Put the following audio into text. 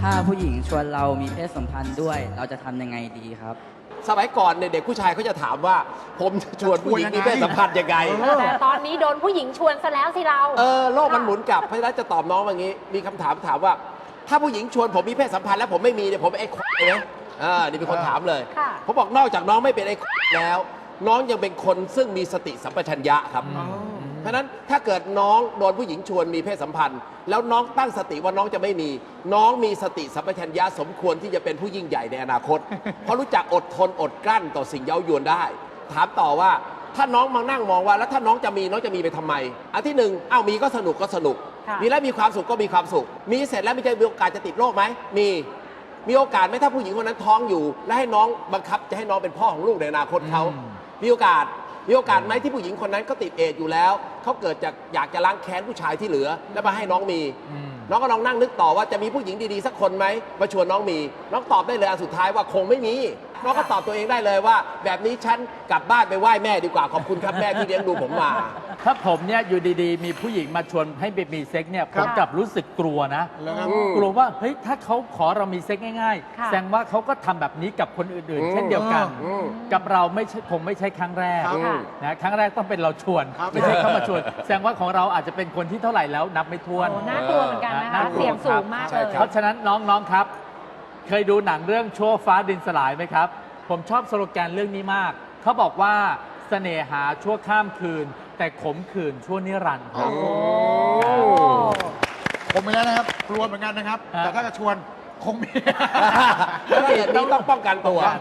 ถ้าผู้หญิงชวนเรามีเพศสัมพันธ์ด้วย เราจะทำยังไงดีครับ สมัยก่อนเนี่ยเด็กผู้ชายเขาจะถามว่า ผมจะชวนผู้หญิงมีเพศสัมพันธ์ยังไง แต่ตอนนี้โดนผู้หญิงชวนซะแล้วสิเรา เออโลกมันหมุนกลับเพราะฉะนั้นจะตอบน้องว่างี้ มีคำถามถามว่า ถ้าผู้หญิงชวนผมมีเพศสัมพันธ์แล้วผมไม่มีเนี่ยผมเป็นไอ้ควายไหมอ่านี่เป็นคนถามเลยค่ะ ผมบอกนอกจากน้องไม่เป็นไอ้ควายแล้ว น้องยังเป็นคนซึ่งมีสติสัมปชัญญะครับ เพราะฉะนั้นถ้าเกิดน้องโดนผู้หญิงชวนมีเพศสัมพันธ์ แล้วน้องตั้งสติว่าน้องจะไม่มี น้องมีสติสัมปชัญญะสมควรที่จะเป็นผู้ยิ่งใหญ่ในอนาคต เพราะรู้จักอดทนอดกลั้นต่อสิ่งเย้ายวนได้ ถามต่อว่าถ้าน้องมานั่งมองว่าแล้วถ้าน้องจะมีน้องจะมีไปทำไม อันที่หนึ่งอ้าวมีก็สนุกก็สนุกค่ะมีแล้วมีความสุขก็มีความสุข มีเสร็จแล้วมีจะมีโอกาสจะติดโรคไหมมีมีโอกาสไหมถ้าผู้หญิงคนนั้นท้องอยู่ และให้น้องบังคับจะให้น้องเป็นพ่อของลูกในอนาคตเขามีโอกาส มีโอกาสไหมที่ผู้หญิงคนนั้นก็ติดเอดส์อยู่แล้ว เขาเกิดจากอยากจะล้างแค้นผู้ชายที่เหลือ แล้วมาให้น้องมีน้องก็ลองนั่งนึกต่อว่าจะมีผู้หญิงดีๆสักคนไหมมาชวนน้องมี น้องตอบได้เลยอันสุดท้ายว่าคงไม่มี น้องก็ตอบตัวเองได้เลยว่า แบบนี้ฉันกลับบ้านไปไหว้แม่ดีกว่าขอบคุณครับแม่ที่เลี้ยงดูผมมา ถ้าผมเนี่ยอยู่ดีๆ มีผู้หญิงมาชวนให้ไปมีเซ็กเนี่ยผมกลับรู้สึกกลัวนะ แล้วครับอืมกลัวว่าเฮ้ยถ้าเขาขอเรามีเซ็กง่ายค่ะๆแสดงว่าเขาก็ทำแบบนี้กับคนอื่นอืมๆเช่นเดียวกัน อืม กับเราไม่ใช่คงไม่ใช่ครั้งแรกครับค่ะนะครั้งแรกต้องเป็นเราชวน ครับ ไม่ใช่เขามาชวน แสดงว่าของเราอาจจะเป็นคนที่เท่าไหร่แล้วนับไม่ถ้วน โอ้น่ากลัวเหมือนกันนะคะน่ากลัว เสียงสูงมากใช่เลยคเพราะฉะนั้นน้อง ๆ ครับ เคยดูหนังเรื่องชั่วฟ้าดินสลายไหมครับ ผมชอบสโลแกนเรื่องนี้มาก เขาบอกว่าเสน่หาชั่วข้ามคืน แต่ขมขื่นชั่วนิรันดร์ครับ ผมไปแล้วนะครับกลัวเหมือนกันนะครับ ฮะ แต่ถ้าจะชวนคงมีแล้วเหตุนี้ต้องป้องกันตัวครับ